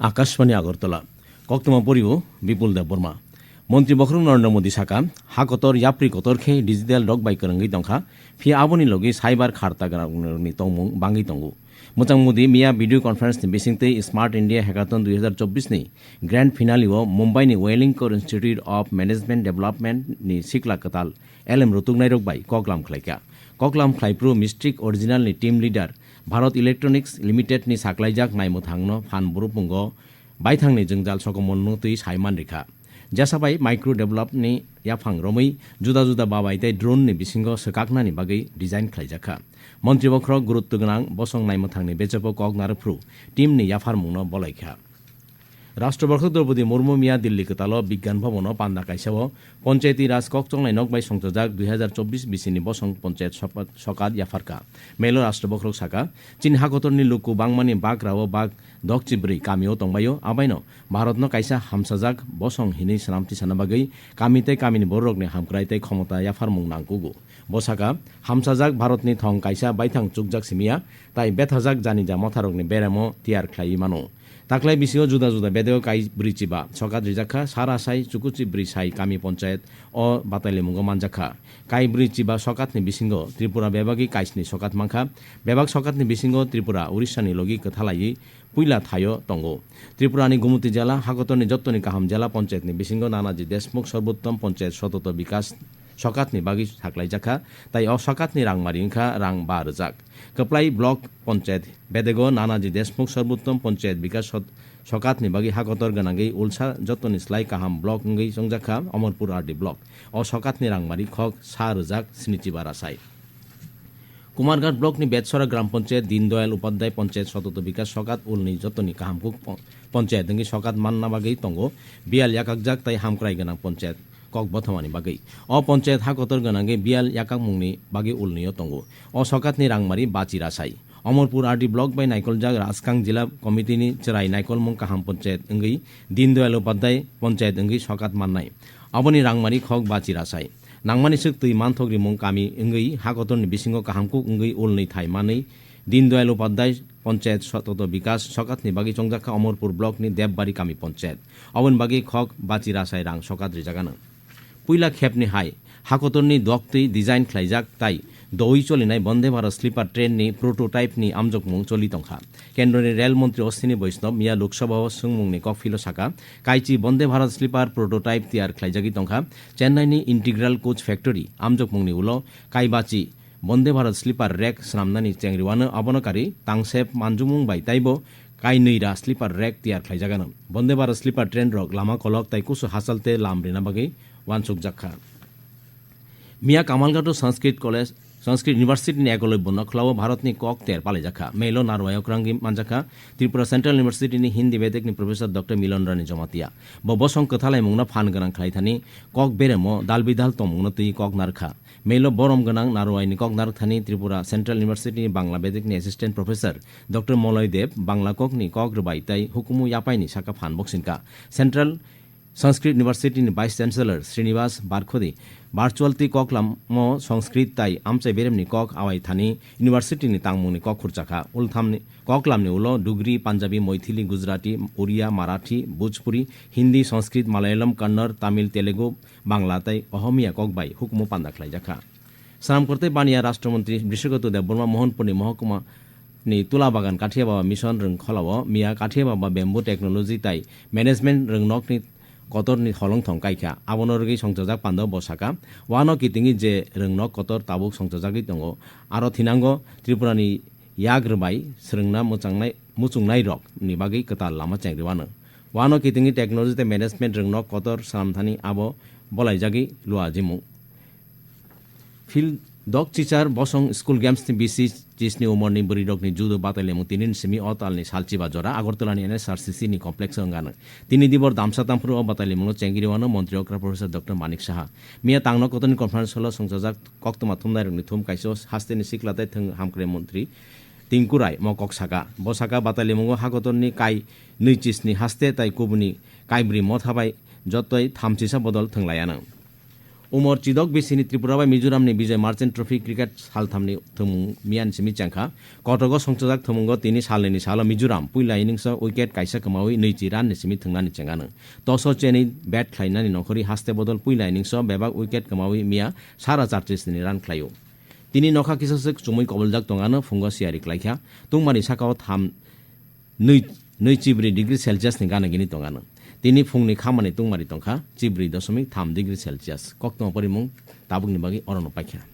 আকাশবাণী আগরতলা। কক্তমা পরিও বিপুল দেব বর্মা। মন্ত্রী বখরং নরেন্দ্র মোদী সাকা হাকতর, ইয়াপ্রি কতর খে ডিজিটাল রক বাই করঙ্গি দংখা ফি আবনি লগে, সাইবার খারতা গ্রামনি তংমুং, বাঙ্গি তঙ্গু মোচাং মোদী মিয়া video conference ni bisingtei smart India hackathon দুই হাজার চব্বিশ ni গ্র্যান্ড ফিনালিও মুম্বাইনি Welingkar institute of management development ni sikla katal LM রতুংনাই রকবাই ককলাম খাইকা ককলাম খাইপ্রু mystic original ni team leader Bharat electronics limited ni সাকলাইজাক নাইমো থাংনো ফান বুরুপুঙ্গ বাইথাংনি জংজাল সকমন্নু তুই, সাইমান রেখা jasabai micro develop ni yaphang romai juda juda babai tai drone ni bisingo sakakna ni bagai design khlaijaka মন্ত্রী বক্র গুরুত্ব গোনাং বসং নাইমথাংনি বেচপ কক নারফ্রু রাষ্ট্রবর্ষ দ্রৌপদী মুর্মু মিয়া দিল্লি কেতাল বিজ্ঞান ভবন পান্না কাইসাও পঞ্চায়েতি রাজ ককচংলাই নকবাই সংযোজাক দুই হাজার চব্বিশ বিসিনি বসং পঞ্চায়েত সকাত ইয়াফারকা মেলো রাষ্ট্রবক্রক সাকা চীন হাকতরনি লুকু বাংমানি বাগ রাও বাগ দকচিব্রি কামিও তংবাইও আবাইনো। ভারতন কাইসা হামসাজাক বসং হিনি সানামতি সানাবাগৈ কামিতে কামিনি বররকনি হামক্রাইতে ক্ষমতা ইয়াফার মুং নাংকুগু বসাকা হামসাজাক ভারতনি থং কাইসা বাইথাং চুকজাক সিমিয়া তাই বেথাজাক জানিজা মথারকনি বেরামো তিয়ার খ্লাই মানো জুদা জুদা বেদেও কাই ব্রিচিবা সকাত রিজাখা সারা সাই চুকুচি ব্রি সাই কামি পঞ্চায়েত অ বাতাইলে মুঙ্গ মানজাখা কাই ব্রিচিবা সকাতনি বিসিঙ্গ ত্রিপুরা বেবাগি কাইসনি সকাত মাংখা বেবাগ সকাতনি বিসিঙ্গ ত্রিপুরা উড়িষ্যানি লগি কথালাই পুইলা থায় তঙ্গ ত্রিপুরানি গুমতি জেলা হাগতনি যত্তনি কাহাম জেলা পঞ্চায়েতনি বিসিঙ্গ নানাজি দেশমুখ সর্বোত্তম পঞ্চায়েত সতত বিকাশ সাকলাইজাখা তাই অ সকাতনি রাংমারি ইংখা, রাং বা রোজাক কপ্লাই ব্লক পঞ্চায়েত বেদেগ, নানাজি দেশমুখ সর্বোত্তম পঞ্চায়েত বিকাশ সত- সকাতনি বাগি হাকতর গনাগৈ উলসা যতনি স্লাই কাহাম ব্লক ngै সংজাখা অমরপুর আরডি ব্লক। অ সকাতনি রাংমারি খক সা রোজাক স্নিচিবা রাসাই কুমারঘাট ব্লকনি বেতসরা গ্রাম পঞ্চায়েত দীনদয়াল উপাধ্যায় পঞ্চায়েত সতত বিকাশ সকাত উলনি যতনি কাহামকুক পঞ্চায়েত নঙ্গি সকাত মান্না বাগৈ তঙ্গ বিয়াল ইয়াকাকজাক তাই হামক্রাই গোনাং পঞ্চায়েত। কক বথমানি বাগৈ। অ পঞ্চায়েত হাকতর গোনাঙ্গে বিয়াল ইয়াকাক মুংনি বাগै উলনিও তঙ্গ। অ সকাতনি রাংমারি বাচি রাসাই অমরপুর আরডি ব্লক বাই নাইকলজাক রাজকাং জিলা কমিটিনি চেরাই নাইকলমুং কাহাম পঞ্চায়েত ওঙ্গৈ দীনদয়াল উপাধ্যায় পঞ্চায়েত ওঙ্গৈ সকাত মান্নাই। অবনি রাংমারি খক বাচি রাসাই নাংমানি সক তৈ মানথগ্রি মুং কামি ওঙ্গৈ হাকতরনি বিসিঙ্গ কাহামকুক ওঙ্গৈ উলनै থাই মাनै দীনদয়াল উপাধ্যায় পঞ্চায়েত সতত বিকাশ সকাতনি বাগি চংজাখা অমরপুর ব্লকনি দেববাড়ি কামি পঞ্চায়েত। অবন বাগি খক বাচি রাসাই রাং সকাত রিজাগানো পুইলা খেপনি হাই হাকতরনি দক্তৈ ডিজাইন খ্লাইজাক তাই দই চলিনাই বন্দে ভারত স্লিপার ট্রেননি প্রোটোটাইপনি আমজকমুং চলি তংখা। কেন্দ্রনি রেলমন্ত্রী অশ্বিনী বৈষ্ণব, মিয়া লোকসভা সুংমুংনি ককফিলো সাকা কাইচি বন্দে ভারত স্লিপার প্রোটোটাইপ তিয়ার খ্লাইজাগি তংখা চেন্নাইনি ইন্টিগ্রাল কোচ ফ্যাক্টরি আমজকমুংনি উলো, কাইবাচি বন্দে ভারত স্লিপার রেক স্নামনানি চেংরিওয়ানো আবনকারি, তাংসেপ মানজুমুং বাই তাইব কাই নৈরা স্লিপার রেক তিয়ার খ্লাইজাগানো বন্দে ভারত স্লিপার ট্রেন রক লামা কলক তাই কুসু হাসালতে লামরিনা বাগै ওয়ানসুক জাখা মিয়া কামালঘাটো সংস্কৃত কলেজ, সংস্কৃত ইউনিভার্সিটিনি একলব্য নখলাও ভারতনি কক তের পালেজাখা মেলো নারওয়ায় অক্রাঙ্গি মানজাখা ত্রিপুরা সেন্ট্রাল ইউনিভার্সিটিনি হিন্দি বেদেকনি প্রফেসর ডক্টর মিলন রানী জমাতিয়া। ব বসং কথালাই মুংনা ফান গোনাং খাইথানি কক বেরেমো দালবিদাল তমুংনা তুই কক নারখা মেলো বরম গোনাং নারওয়াইনি কক নারথানি ত্রিপুরা সেন্ট্রাল ইউনিভার্সিটিনি Bangla বেদেকনি assistant professor doctor Malay Deb Bangla cockney কক রবাই তাই হুকুমু ইয়াপাইনি সাকা ফান বক্সিনকা সেন্ট্রাল ইউনিভার্সিটিনি ভাইস চ্যান্সেলর শ্রীনিবাস বারখদি ভার্চুয়ালতি কক লামো সংস্কৃত তাই আমচাই বেরেমনি কক আওয়াই থানি ইউনিভার্সিটিনি তাংমুনি কক খুরচাখা উলথামনি কক লামনি উলো, ডুগরি, পাঞ্জাবি, মৈথিলি, গুজরাটি, ওড়িয়া, মারাঠি, ভোজপুরি, হিন্দি, সংস্কৃত, মালায়ালম, কন্নড়, তামিল, তেলেগু, বাংলা তাই অহমিয়া কক বাই হুকুমু পান্দাখলাই জাখা সালাম করতে বানিয়া রাষ্ট্রমন্ত্রী বৃষগত দেববর্মা মোহনপুরনি মহকুমা ni tula bagan kathia baba mission reng kholawo mia kathia baba bamboo technology tai management reng nok ni নি হলং থং কাইখা আবনরগি সংযোজাক পান্দ বসাকা। ওয়ানো কিতিঙ্গি যে রং nok কতর তাবুক সংযোজাগি দङ আরও থিনাঙ্গ ত্রিপুরানি ইয়াগ রবাই স্রংনা মুচাংনাই মুচুংনাই রক ni bagui ketal lama chengriwano ওয়ানো কিতিঙ্গি টেকনোলজিতে ম্যানেজমেন্ট রং nok কতর সামথানি আবো বলাইজাগি লুয়া জিমু। ফিল chichar bosong school games ni bisi chisni umorni buri dok ni judo batale mu tinin semi otal ni salchi bajora agortala ni nsrcc ni complex ngana tini dibor damsa tampuru o batale mu chengiri wano মন্ত্রী অক্রা professor doctor Manik Saha মিয়া তাংনো কতনি conference হলো সংযোজক কক্তমা থুমনাই রংনি থুম কাইসো হাস্তেনি সিকলাতে থং হামক্রে মন্ত্রী টিংকুরাই মকক সাকা বসাকা বাতালি মুঙ্গ হাগতনি কাই নৈচিসনি হাস্তে তাই কুবনি কাইব্রি মথাবাই যতই থামচিসা বদল থংলায়ানো उमर चिदक बेसिनि त्रिपुराबाय मिजोरामनि विजय मार्चेन्ट ट्रफि क्रिकेट साल थामनि थुमुं मियान सिमि चांखा कटगो संसजाक थुमुंग तिनि सालनि साल मिजोराम पुइला इनिंस उइकेट काइसा कमावि नैजि रान निसिमि थोंनानि चेंगानो तस चेनि बैट ख्लायनानि नखरि हास्ते बदल पुइला इनिंस बेबाग उइकेट कमावि मिया सारा चार्टिसनि रान ख्लायो तिनि नखा किसासक चुमै कबलजाक तंगानो फुंग सियारि ख्लायखा तुंमानि साकाव थाम नै नैचिब्रै डिग्री सेल्सियासनि गानगिनि तंगानो তিনি फुंनि खामानि तुंमारि तंखा चिब्रै दशमिक थाम डिग्री सेलसियास कक्तमा परिमुङ ताबुकनि बागै अरनो पाइखेना